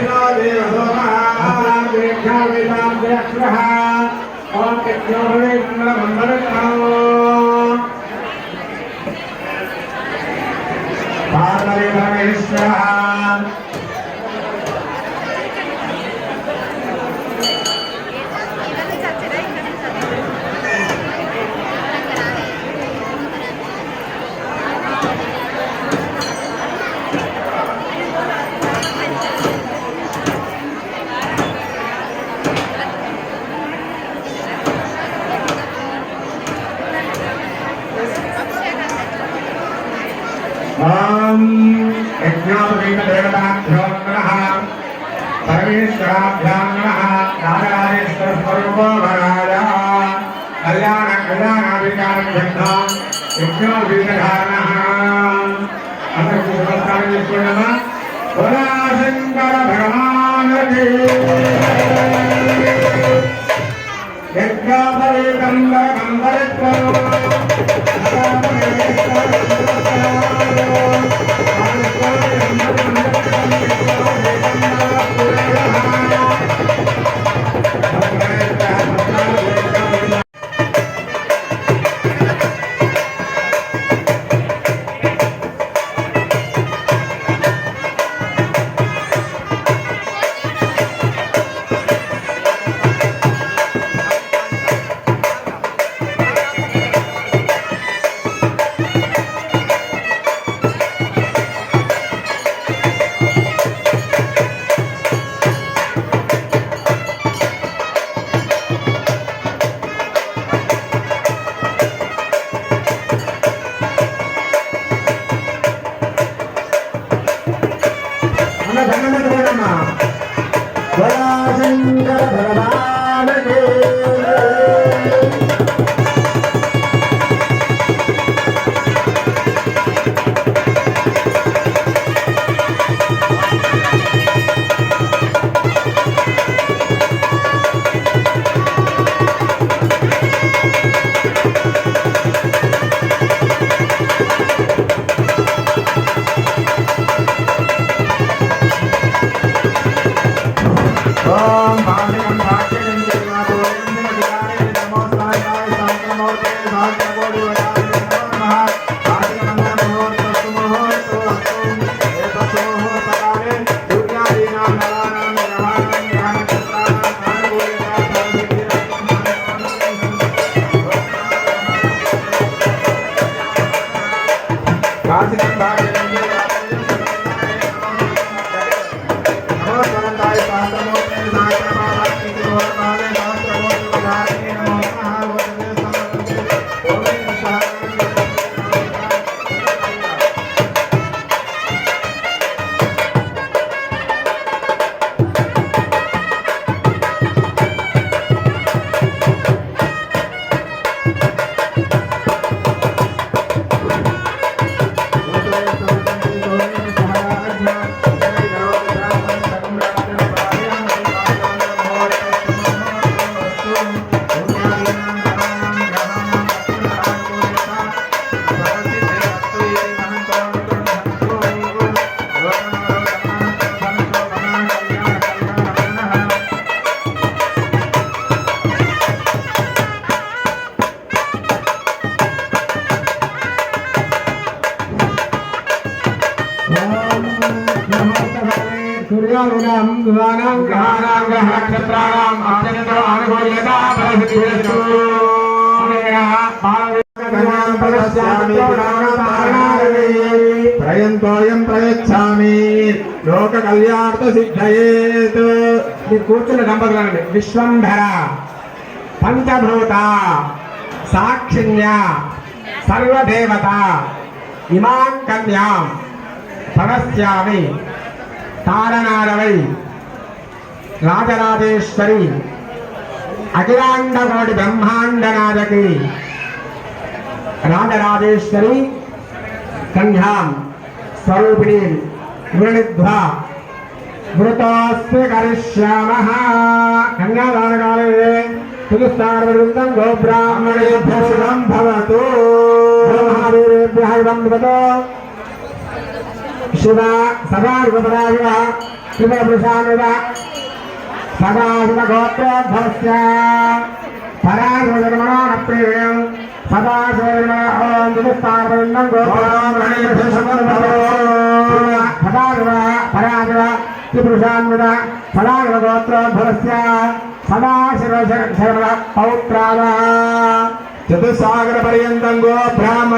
పార్వతీ పరమేశ్వర ఓం యజ్ఞోపవీతదేవతాభ్యో నమః పరమేశ్వరాభ్యాం నమః రాజరాజేశ్వర స్వరూపో వరాయ కళ్యాణ కళ్యాణాభికారం గ్రంథం యజ్ఞోపవీతధారణః అందరికీ నమస్కారం చేసుకున్నామా శంకర భగవానకి Thank you. ఓం సూర్యానుగాం దువానాం గ్రహాణాం గ్రహ నక్షత్రాణాం అత్యంత అనుకూల్యత పరిస్థితిరస్తు ప్రయంతోయం ప్రయచ్చామి. లోక కళ్యాణ సిద్ధయేత్ మీరు కూర్చున్న దంపతులండి. విశ్వంధర పంచభూత సాక్షిణ్య సర్వదేవత ఇమాం కన్యాం పరస్యామి తారనారవై రాజరాజేశ్వరి అఖిలాండకోటి బ్రహ్మాండ నాయకి రాజరాజేశ్వరి కన్యాం స్వరూపిణీ వృణిధ్వా మృతోస్మి కరిష్యామః కన్యాదానకాలే తులుస్తార్వృందం గోబ్రాహ్మణేభ్యో భవతు మహావీరేభ్యः ఇదం భవతు శివ సదాశివపరాశివ శివపురుషానువ సదాశివగోత్రోద్భవస్య పరాశివజన్మనాన ప్రేయం సదాశివజన్మన ఓం తులుస్తార్వృందం సదాశివ పరాశివ త్రిపురుషాన్విత సదాశివ గోత్రోద్భవస్య సదాశివ శర్మ పౌత్రాల చతుస్సాగర పర్యంతం గో బ్రాహ్మణ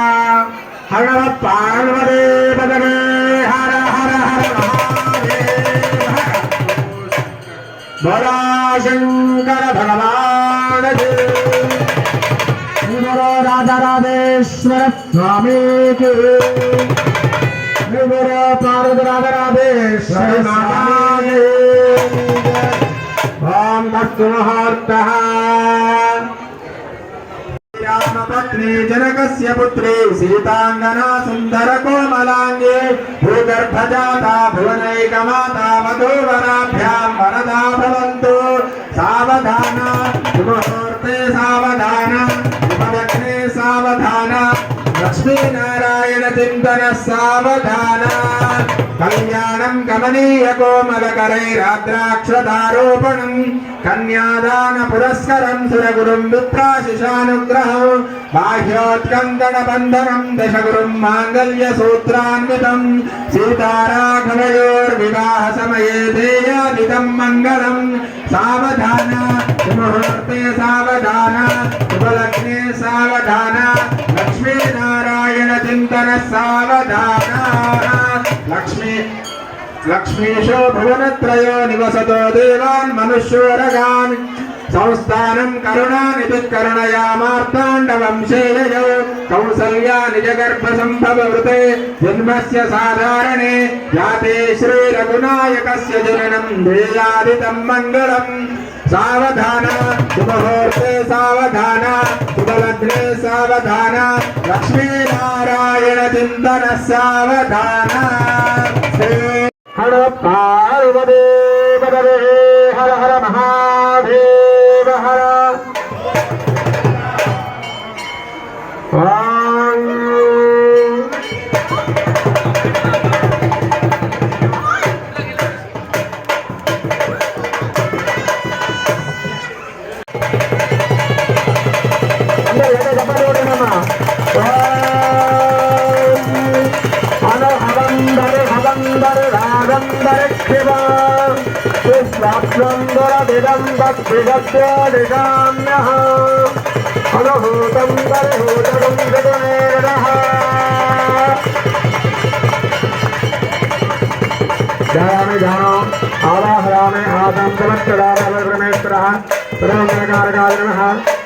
భగవత్ పార్వదే పదమే హర హర హర బడా శంకర భగవాన్ గురు రాధరాధేశ్వర స్వామికి గురు పార్వతి రాధరాధేశ్వర స్వామి ఓం తస్తు ముహూర్త రామపత్ని జనకస్య పుత్రి సీతాంగనా సుందర కోమలాంగే భూగర్భజాతా భువనైకమాతా వధూవరాభ్యాం వరదా భవంతు సావధాన శుభముహూర్తే సావధాన శుభలగ్నే సావధాన లక్ష్మీనారాయణ చింతన సావధాన కళ్యాణం కమనీయ కోమలకరైరాద్రాక్షతారోపణం కన్యాదాన పురస్కరం సురగురుం విప్రాశిషానుగ్రహం బాహ్యోత్కందన బంధనం దశగురుం మాంగళ్య సూత్రాన్వితం సీతారాఘవయోర్వివాహ సమయే దేయాదితం మంగళం సావధాన ముహూర్తే సావధాన శుభలగ్నే సావధాన లక్ష్మీనారాయణ చింతన సావధాన. లక్ష్మీ లక్ష్మీశో భువనత్రయో నివసతో దేవాన్ మనుష్యోరగాన్. సంస్థానం కరుణానిధి కరుణయామార్తాండవంశేయో కౌసల్యా నిజ గర్భ సంభవృతే జన్మస్య సాధారణే. యాతే శ్రీ రఘునాయకస్య జననం. దేయాదితం మంగళం. సావధాన. శుభహోర్తే సావధాన. శుభలగ్నే సావధాన. లక్ష్మీనారాయణ చింతన సావధాన హర పార్వదే హర హర మహాదేవ హర सुन्दरक्षिवां सुस्वात्सन्दरभिदं दक्षिदस्य निशाम्यः अनुहूतं करहूतं विदुनेरः ध्यायामि ध्यानम् आवाहयामि आदं समस्तदारमेश्वरः प्रथमः